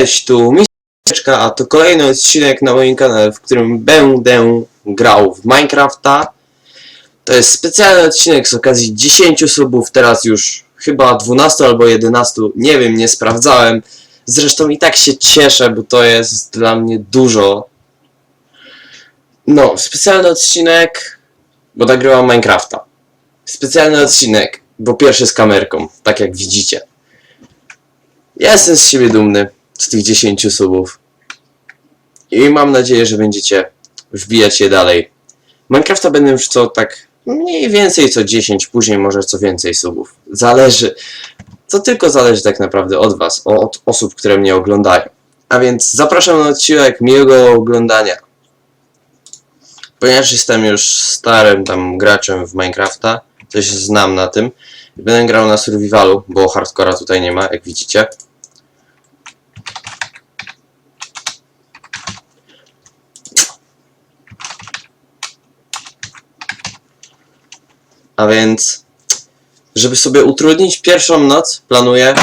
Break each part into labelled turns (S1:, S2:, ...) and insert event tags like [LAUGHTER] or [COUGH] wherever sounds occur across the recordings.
S1: Cześć, tu Miseczka, a to kolejny odcinek na moim kanale, w którym będę grał w Minecrafta. To jest specjalny odcinek z okazji 10 subów, teraz już chyba 12 albo 11, nie wiem, nie sprawdzałem. Zresztą i tak się cieszę, bo to jest dla mnie dużo. No, specjalny odcinek, bo nagrywam Minecrafta. Specjalny odcinek, bo pierwszy z kamerką, tak jak widzicie. Jestem z siebie dumny, z tych 10 subów. I mam nadzieję, że będziecie wbijać je dalej. Minecrafta będę już co tak mniej więcej co 10, później może co więcej subów. Zależy. To tylko zależy tak naprawdę od Was, od osób, które mnie oglądają. A więc zapraszam na odcinek, miłego oglądania. Ponieważ jestem już starym tam graczem w Minecrafta, to się znam na tym. Będę grał na survivalu, bo hardcora tutaj nie ma, jak widzicie. A więc, żeby sobie utrudnić pierwszą noc, planuję,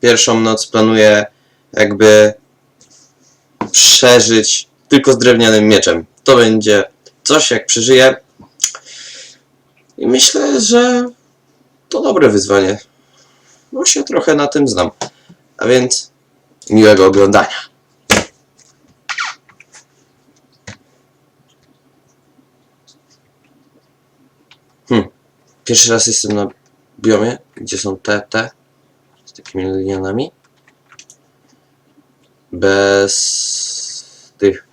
S1: pierwszą noc planuję jakby przeżyć tylko z drewnianym mieczem. To będzie coś, jak przeżyję. I myślę, że to dobre wyzwanie. Bo się trochę na tym znam. A więc miłego oglądania. Pierwszy raz jestem na biomie, gdzie są te, te z takimi liniami. Bez tych.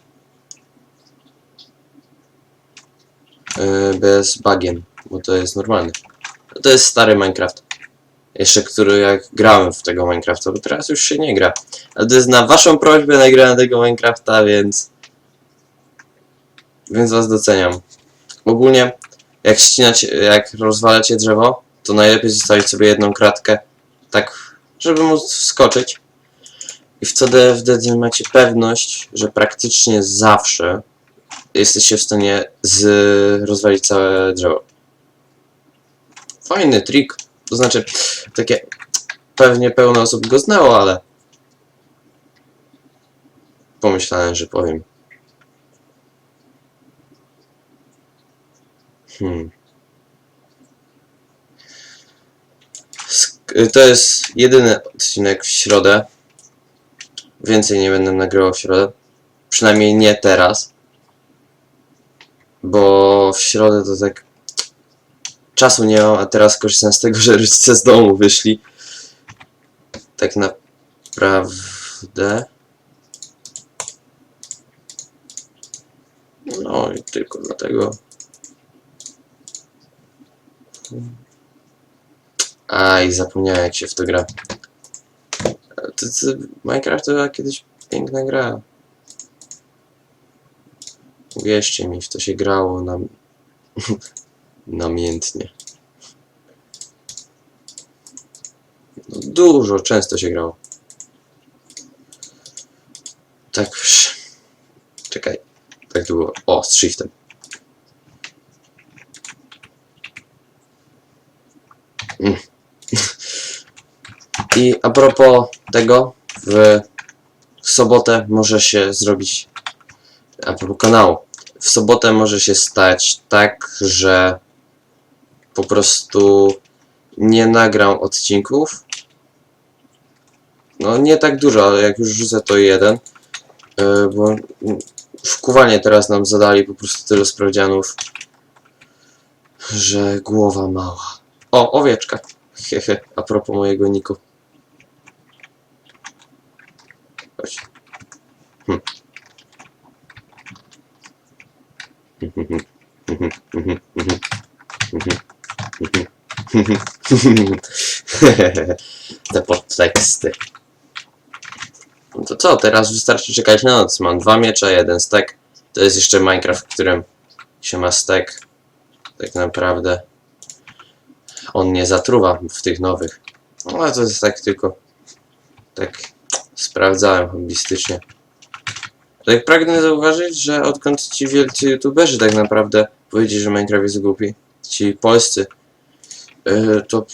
S1: Yy, bez bagien, bo to jest normalny. To jest stary Minecraft. Jeszcze który jak grałem w tego Minecrafta, bo teraz już się nie gra. Ale to jest na waszą prośbę nagrałem tego Minecrafta, więc... Więc was doceniam. Ogólnie, jak ścinacie, jak rozwalacie drzewo, to najlepiej zostawić sobie jedną kratkę, tak, żeby móc wskoczyć. I wtedy, wtedy macie pewność, że praktycznie zawsze jesteście w stanie z rozwalić całe drzewo. Fajny trik. To znaczy, takie pewnie pełno osób go znało, ale pomyślałem, że powiem. Hmm. To jest jedyny odcinek w środę. Więcej nie będę nagrywał w środę. Przynajmniej nie teraz. Bo w środę to tak czasu nie mam, a teraz korzystam z tego, że rodzice z domu wyszli. Tak naprawdę. No i tylko dlatego. Aj, zapomniałem jak się w to gra. To, to, Minecraft to była kiedyś piękna gra. Uwierzcie mi, w to się grało na... [LAUGHS] namiętnie. No, dużo, często się grało. Tak. Czekaj. Tak było. O, z shiftem. I a propos tego, w sobotę może się zrobić. A propos kanału. W sobotę może się stać tak, że po prostu nie nagram odcinków. No nie tak dużo, ale jak już rzucę to jeden. Yy, bo wkuwanie teraz nam zadali po prostu tylu sprawdzianów, że głowa mała. O, owieczka. [LAUGHS] Hehe, a propos mojego niku. Hm. [LAUGHS] Te podteksty. To co, teraz wystarczy czekać na noc. Mam dwa miecze, jeden stek. To jest jeszcze Minecraft, w którym się ma stek. Tak naprawdę. On nie zatruwa w tych nowych. No ale to jest tak tylko. Tak sprawdzałem hobbystycznie. Tak pragnę zauważyć, że odkąd ci wielcy youtuberzy tak naprawdę powiedzieli, że Minecraft jest głupi, ci polscy, yy, to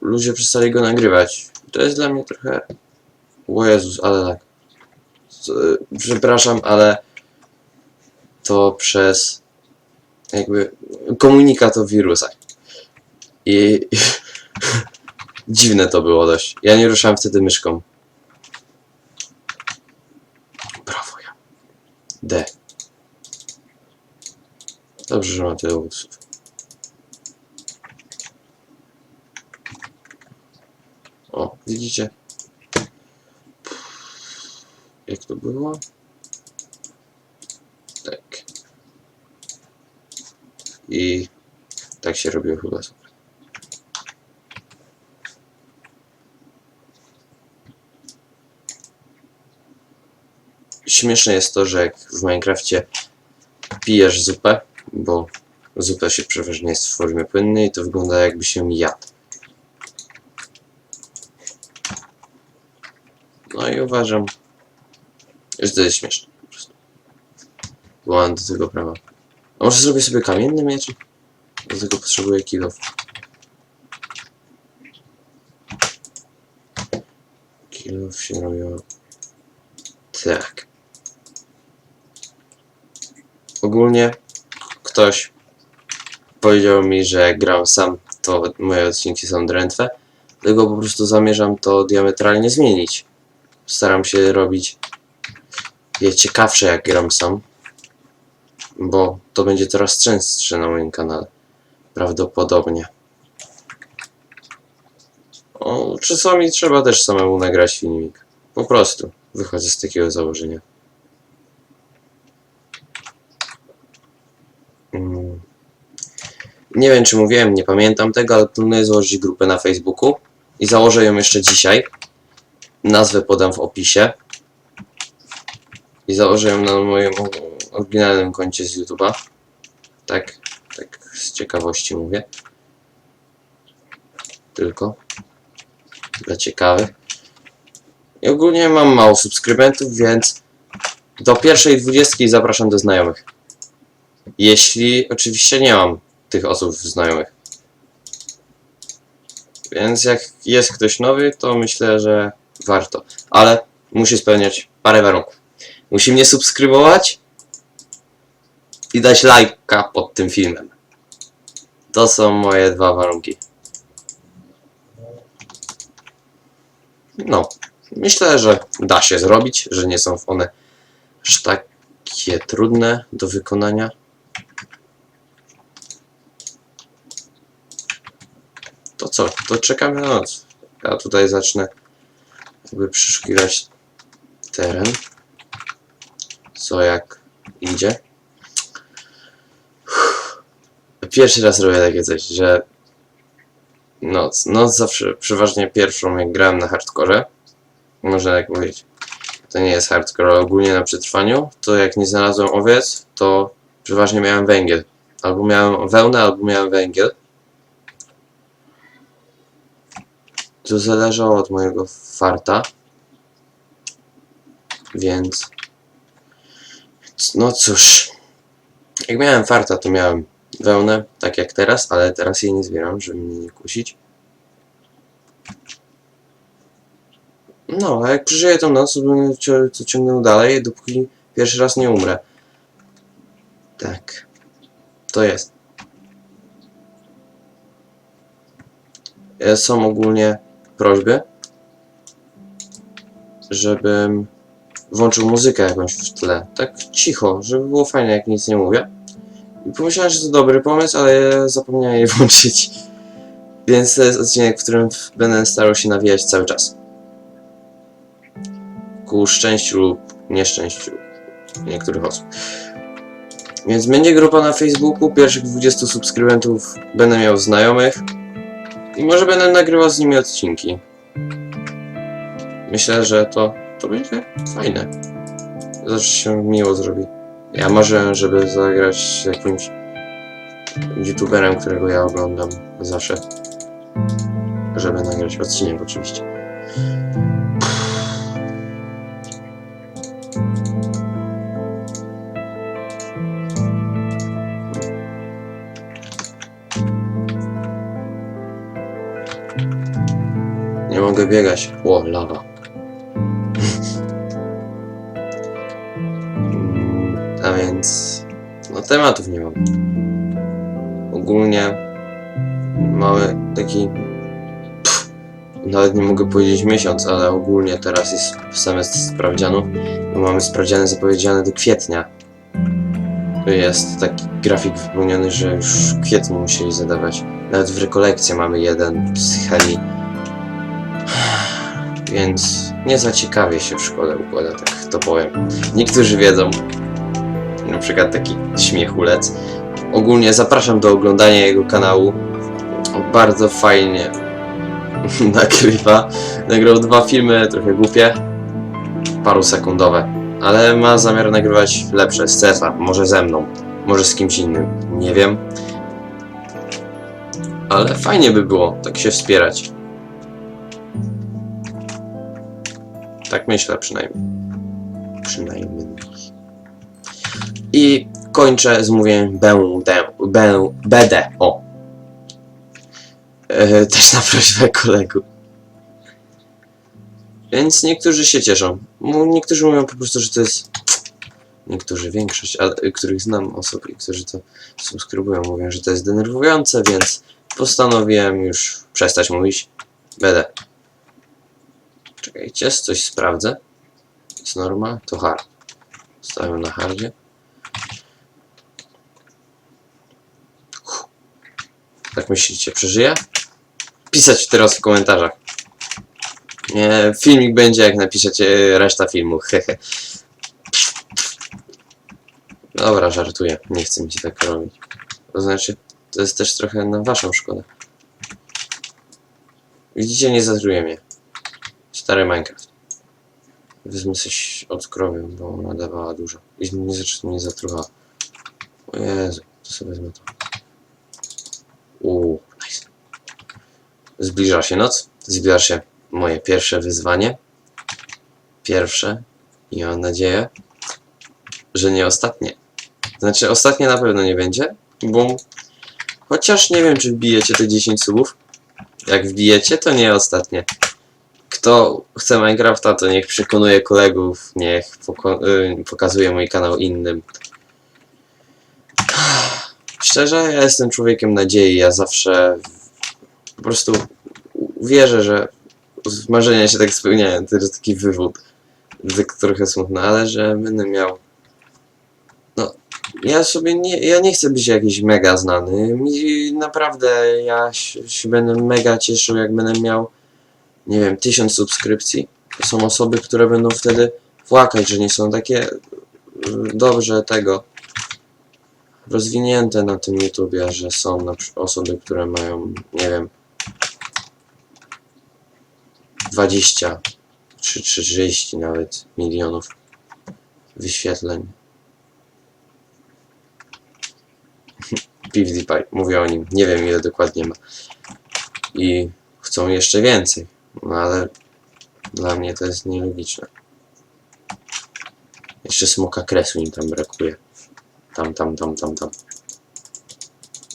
S1: ludzie przestali go nagrywać. To jest dla mnie trochę... O Jezus, ale tak. e, przepraszam, ale to przez jakby komunikat o wirusach. I [LAUGHS] dziwne to było dość. Ja nie ruszałem wtedy myszką. Brawo ja. D. Dobrze, że mam tyle łódźców. O, widzicie? Jak to było? Tak. I tak się Śmieszne jest to, że jak w Minecrafcie pijesz zupę, bo zupa się przeważnie jest w formie płynnej, to wygląda jakby się jadł. No i uważam, że to jest śmieszne po prostu. Bo mam do tego prawa. A może zrobię sobie kamienny miecz? Do tego potrzebuję kilo. Kilo się robią. Tak. Ogólnie ktoś powiedział mi, że gram sam, to moje odcinki są drętwe. Dlatego po prostu zamierzam to diametralnie zmienić. Staram się robić je ciekawsze jak gram sam. Bo to będzie coraz częstsze na moim kanale. Prawdopodobnie. O, czasami trzeba też samemu nagrać filmik. Po prostu. Wychodzę z takiego założenia. Nie wiem, czy mówiłem, nie pamiętam tego, ale planuję założyć grupę na Facebooku i założę ją jeszcze dzisiaj. Nazwę podam w opisie. I założę ją na moim oryginalnym koncie z YouTube'a. Tak, tak z ciekawości mówię. Tylko dla ciekawych. I ogólnie mam mało subskrybentów, więc do pierwszej dwudziestki zapraszam do znajomych. Jeśli oczywiście nie mam tych osób znajomych. Więc jak jest ktoś nowy, to myślę, że warto. Ale musi spełniać parę warunków. Musi mnie subskrybować i dać lajka pod tym filmem. To są moje dwa warunki. No, myślę, że da się zrobić, że nie są one aż takie trudne do wykonania. Co? To czekamy na noc. Ja tutaj zacznę jakby przeszukiwać teren. Co jak idzie. Pierwszy raz robię takie coś, że noc. Noc zawsze, przeważnie pierwszą jak grałem na hardkorze. Można tak powiedzieć. To nie jest hardcore, ale ogólnie na przetrwaniu. To jak nie znalazłem owiec, to przeważnie miałem węgiel. Albo miałem wełnę, albo miałem węgiel. To zależało od mojego farta. Więc. No cóż. Jak miałem farta, to miałem wełnę, tak jak teraz, ale teraz jej nie zbieram, żeby mnie nie kusić. No, a jak przeżyję tą noc, to będę to ciągnął dalej, dopóki pierwszy raz nie umrę. Tak. To jest. E, Są ogólnie prośby, żebym włączył muzykę jakąś w tle. Tak cicho, żeby było fajne, jak nic nie mówię. I pomyślałem, że to dobry pomysł, ale zapomniałem jej [LAUGHS] włączyć. Więc to jest odcinek, w którym będę starał się nawijać cały czas. Ku szczęściu lub nieszczęściu niektórych osób. Więc będzie grupa na Facebooku, pierwszych 20 subskrybentów będę miał znajomych i może będę nagrywał z nimi odcinki. Myślę, że to, to będzie fajne. Zawsze się miło zrobi. Ja marzę, żeby zagrać z jakimś youtuberem, którego ja oglądam zawsze. Żeby nagrać odcinek oczywiście. Mogę biegać. O, lawa. więc no tematów nie mam. Ogólnie mamy taki pff, nawet nie mogę powiedzieć miesiąc, ale ogólnie teraz jest semestr sprawdzianów. bo Mamy sprawdziany zapowiedziane do kwietnia. Jest taki grafik wypełniony, że już kwietniu musieli zadawać. Nawet w rekolekcji mamy jeden z chemii. Więc nie za ciekawie się w szkole układa, tak to powiem. Niektórzy wiedzą, na przykład taki śmiechulec. Ogólnie zapraszam do oglądania jego kanału. Bardzo fajnie [LAUGHS] nagrywa. Nagrał dwa filmy, trochę głupie, parusekundowe, ale ma zamiar nagrywać lepsze z CESa, może ze mną, może z kimś innym, nie wiem. Ale fajnie by było tak się wspierać. Tak myślę przynajmniej. Przynajmniej. I kończę z mówieniem będę, będę, o. E, też na prośbę kolegów. Więc niektórzy się cieszą. Niektórzy mówią po prostu, że to jest. Niektórzy, większość, ale których znam osób i którzy to subskrybują, mówią, że to jest denerwujące, więc postanowiłem już przestać mówić. Będę. Czekajcie, coś sprawdzę. Jest norma, to hard. Stawiam na hardzie. Jak myślicie, przeżyję? Pisać teraz w komentarzach. Nie, filmik będzie jak napiszecie reszta filmu, [LAUGHS] hehe. Dobra, żartuję. Nie chcę mi się tak robić. To znaczy, to jest też trochę na waszą szkodę. Widzicie, nie zatruję mnie. Stary Minecraft. Wezmę coś od krowy, bo ona dawała dużo. I nie, nie zatruchała. O Jezu, to sobie wezmę to. Uuu, nice. Zbliża się noc. Zbliża się moje pierwsze wyzwanie. Pierwsze. I mam nadzieję, że nie ostatnie. Znaczy, ostatnie na pewno nie będzie, bo chociaż nie wiem, czy wbijecie te 10 subów. Jak wbijecie, to nie ostatnie. Kto chce Minecrafta, to niech przekonuje kolegów, niech y, pokazuje mój kanał innym. Szczerze, ja jestem człowiekiem nadziei. Ja zawsze po prostu wierzę, że marzenia się tak spełniają. To jest taki wywód. Trochę smutne, ale że będę miał. No, ja sobie nie. Ja nie chcę być jakiś mega znany. Mi naprawdę ja się będę mega cieszył, jak będę miał, nie wiem, tysiąc subskrypcji. To są osoby, które będą wtedy płakać, że nie są takie y, dobrze tego rozwinięte na tym YouTubie, że są na osoby, które mają, nie wiem, 20 czy 30 nawet milionów wyświetleń. [LAUGHS] PewDiePie, mówię o nim, nie wiem ile dokładnie ma. I chcą jeszcze więcej, no ale dla mnie to jest nielogiczne. Jeszcze smoka kresu im tam brakuje. Tam, tam, tam, tam, tam.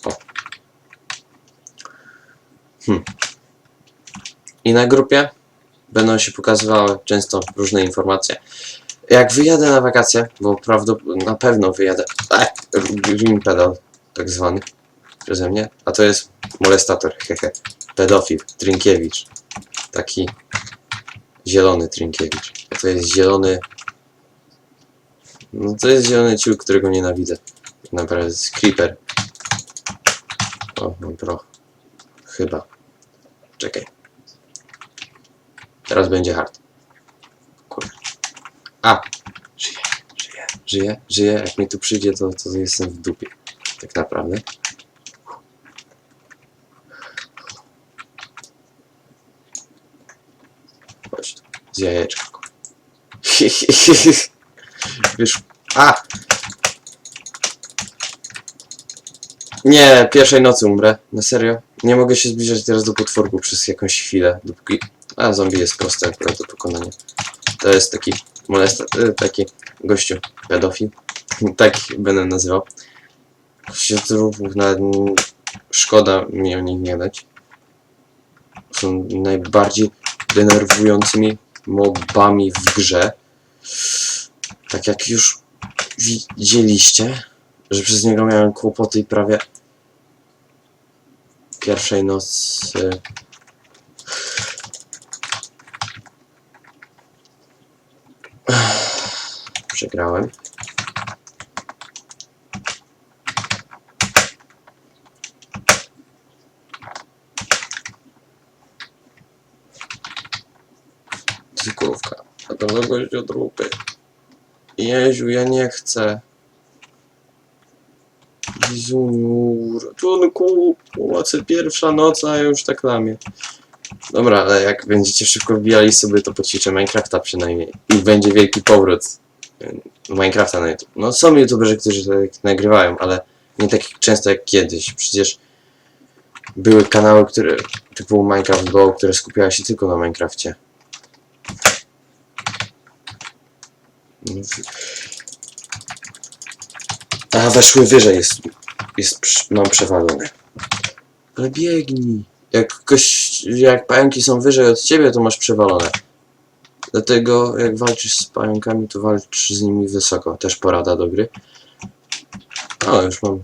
S1: O. Hmm. I na grupie będą się pokazywały często różne informacje. Jak wyjadę na wakacje, bo prawdopodobnie na pewno wyjadę. E, green pedal, tak zwany przeze mnie, a to jest molestator, hehe. Pedofil, Trinkiewicz. Taki zielony Trinkiewicz. To jest zielony. No to jest zielony ciul, którego nienawidzę. Naprawdę, jest creeper. O, mam proch. Chyba. Czekaj. Teraz będzie hard. Kurde. A! Żyję, żyję, żyję, żyję. Jak mi tu przyjdzie, to, to jestem w dupie. Tak naprawdę. Chodź tu. Z jajeczka. [LAUGHS] kurde. Wiesz. A! Nie, pierwszej nocy umrę. Na serio. Nie mogę się zbliżać teraz do potworku przez jakąś chwilę. Dopóki... A, zombie jest proste akurat do pokonania. To jest taki molesta... y, taki gościu, pedofil. [LAUGHS] tak będę nazywał. Się trupów nawet szkoda mi o nich nie dać. Są najbardziej denerwującymi mobami w grze. Tak jak już widzieliście, że przez niego miałem kłopoty i prawie pierwszej nocy. Przegrałem. To do gość od rupy. Jeziu, ja nie chcę. Jezuniu, ratunku, pomocy pierwsza noc, a ja już tak lamię. Dobra, ale jak będziecie szybko wbijali sobie, to poćwiczę Minecrafta przynajmniej. I będzie wielki powrót Minecrafta na YouTube. No są youtuberzy, którzy tak nagrywają, ale nie tak często jak kiedyś. Przecież były kanały, które typu Minecraft Go, które skupiały się tylko na Minecrafcie. A weszły wyżej, jest, jest mam przewalone. Ale biegnij. Jak, koś, jak pająki są wyżej od ciebie, to masz przewalone. Dlatego jak walczysz z pająkami, to walcz z nimi wysoko. Też porada do gry. O, już mam.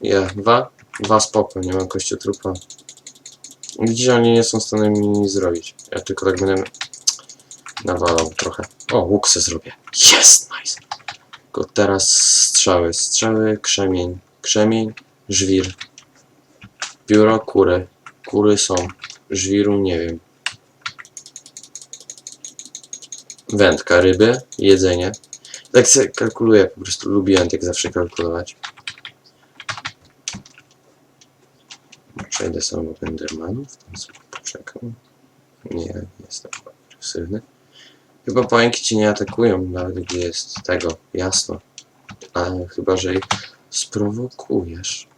S1: Ja, dwa? Dwa spoko, nie mam kościotrupa. Widzisz, oni nie są w stanie mi nic zrobić. Ja tylko tak będę nawalał trochę. O, łuk se zrobię. Jest, nice. Tylko teraz strzały. Strzały, krzemień. Krzemień, żwir. Pióro, kury. Kury są. Żwiru nie wiem. Wędka, ryby, jedzenie. Tak sobie kalkuluję, po prostu lubiłem tak zawsze kalkulować. Przejdę sobie do Endermanów, tam sobie poczekam. Nie, nie jestem agresywny. Chyba pająki cię nie atakują, nawet gdy jest tego jasno. Ale chyba, że ich sprowokujesz.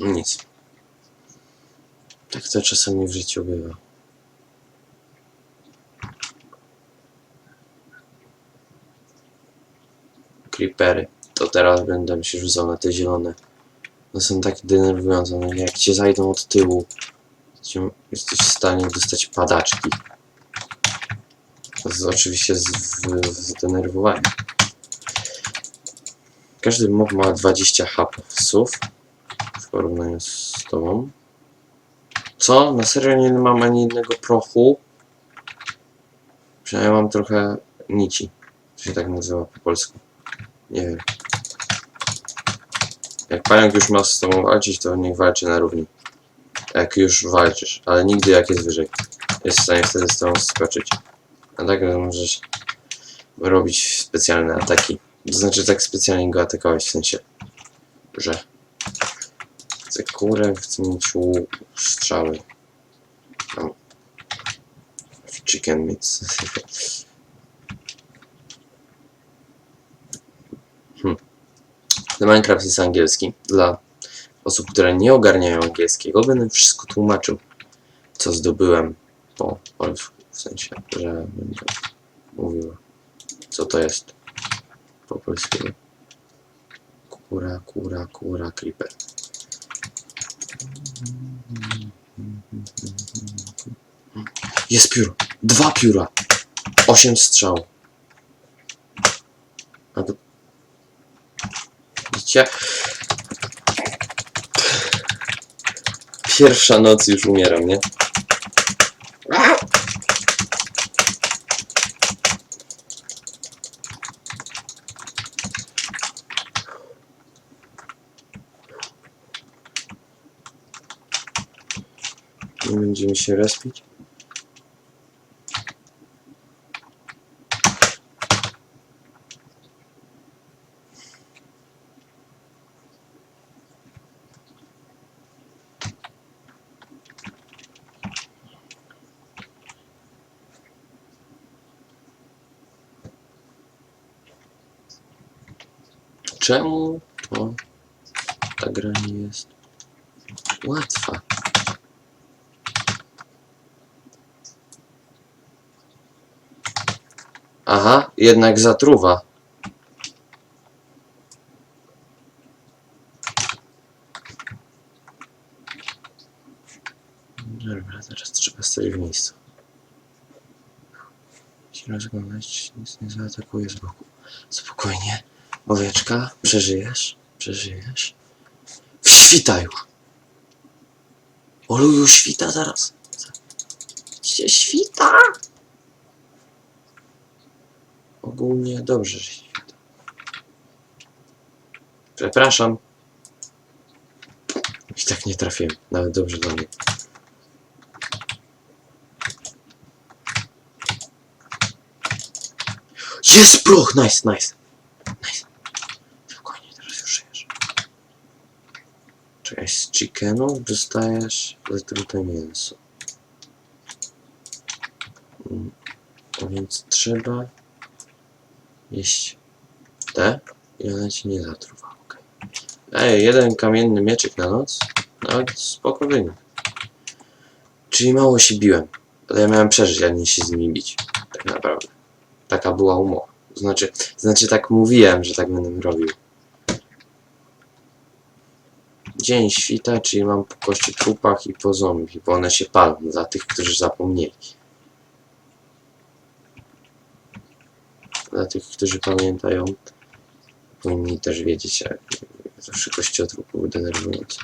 S1: Nic. Tak to czasami w życiu bywa. Creepery. To teraz będę się rzucał na te zielone. One są takie denerwujące. No jak cię zajdą od tyłu, cię- jesteś w stanie dostać padaczki. Z, oczywiście z, w. Każdy mob ma 20 hapsów w porównaniu z tobą. Co? Na serio nie mam ani jednego prochu? Przynajmniej mam trochę nici. To się tak nazywa po polsku. Nie wiem. Jak pająk już ma z tobą walczyć, to niech walczy na równi. Jak już walczysz, ale nigdy jak jest wyżej. Jest w stanie wtedy z tobą skoczyć. A tak możesz robić specjalne ataki. To znaczy tak specjalnie go atakować w sensie, że chcę kurę, chcę mieć strzały. Mam chicken meat. [LAUGHS] hmm. The Minecraft jest angielski. Dla osób, które nie ogarniają angielskiego, będę wszystko tłumaczył, co zdobyłem po polsku. W sensie, że będę mówił, co to jest po polsku. Kura, kura, kura, creeper. Jest pióro. Dwa pióra. Osiem strzał. A to... Widzicie? Pierwsza noc już umieram, nie? Nie będziemy się respić. Czemu to ta gra nie jest łatwa? Aha, jednak zatruwa. Dobra, teraz trzeba stać w miejscu. się rozglądać, nic nie zaatakuje z boku. Owieczka, przeżyjesz, przeżyjesz. Świta już. Oluju, świta zaraz. Gdzie świta? Ogólnie dobrze, że świta. Przepraszam. I tak nie trafiłem. Nawet dobrze dla mnie. Jest proch! Nice. Nice. Spokojnie, teraz już żyjesz. Czekaj, z chickenu dostajesz zatrute mięso. Mm, A więc trzeba jeść te i one ci nie zatruwa. okej. Ej, jeden kamienny mieczyk na noc? Nawet spoko wynik. Czyli mało się biłem. Ale ja miałem przeżyć, a nie się z nimi bić. Tak naprawdę. Taka była umowa. Znaczy, znaczy tak mówiłem, że tak będę robił. Dzień świta, czyli mam po kości trupach i po zombie, bo one się palą dla tych, którzy zapomnieli. Dla tych, którzy pamiętają, powinni też wiedzieć, jak zawsze kościotrup był denerwujący.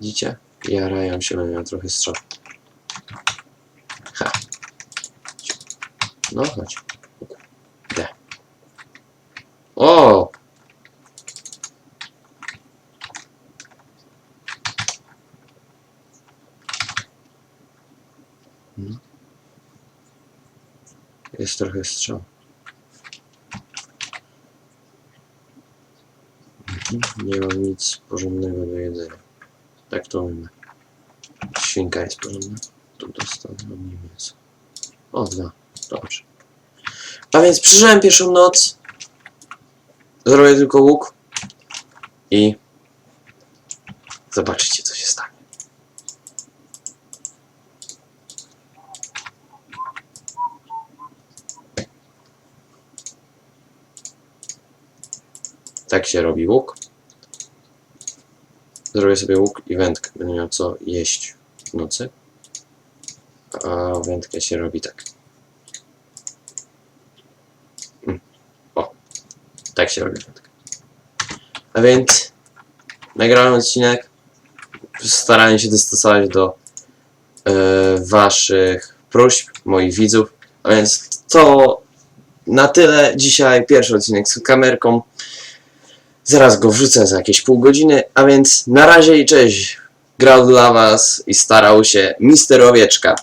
S1: Widzicie? Jarają się, będę miał trochę strzał. Ha. No chodź. D. O! Hmm. Jest trochę strzał. Mhm, Nie mam nic porządnego do jedzenia. Tak to mamy. Świnka jest porządna. Tu dostanę od niej mięso. O, dwa. Dobrze. A więc przeżyłem pierwszą noc. Zrobię tylko łuk. I zobaczycie, co się stanie. Tak się robi łuk. Zrobię sobie łuk i wędkę. Będę miał co jeść w nocy. A wędkę się robi tak. Mm. O. Tak się robi wędkę. A więc nagrałem odcinek. Starałem się dostosować do e, waszych próśb, moich widzów. A więc to na tyle dzisiaj. Pierwszy odcinek z kamerką. Zaraz go wrzucę za jakieś pół godziny, a więc na razie i cześć. Grał dla was i starał się Mister Owieczka.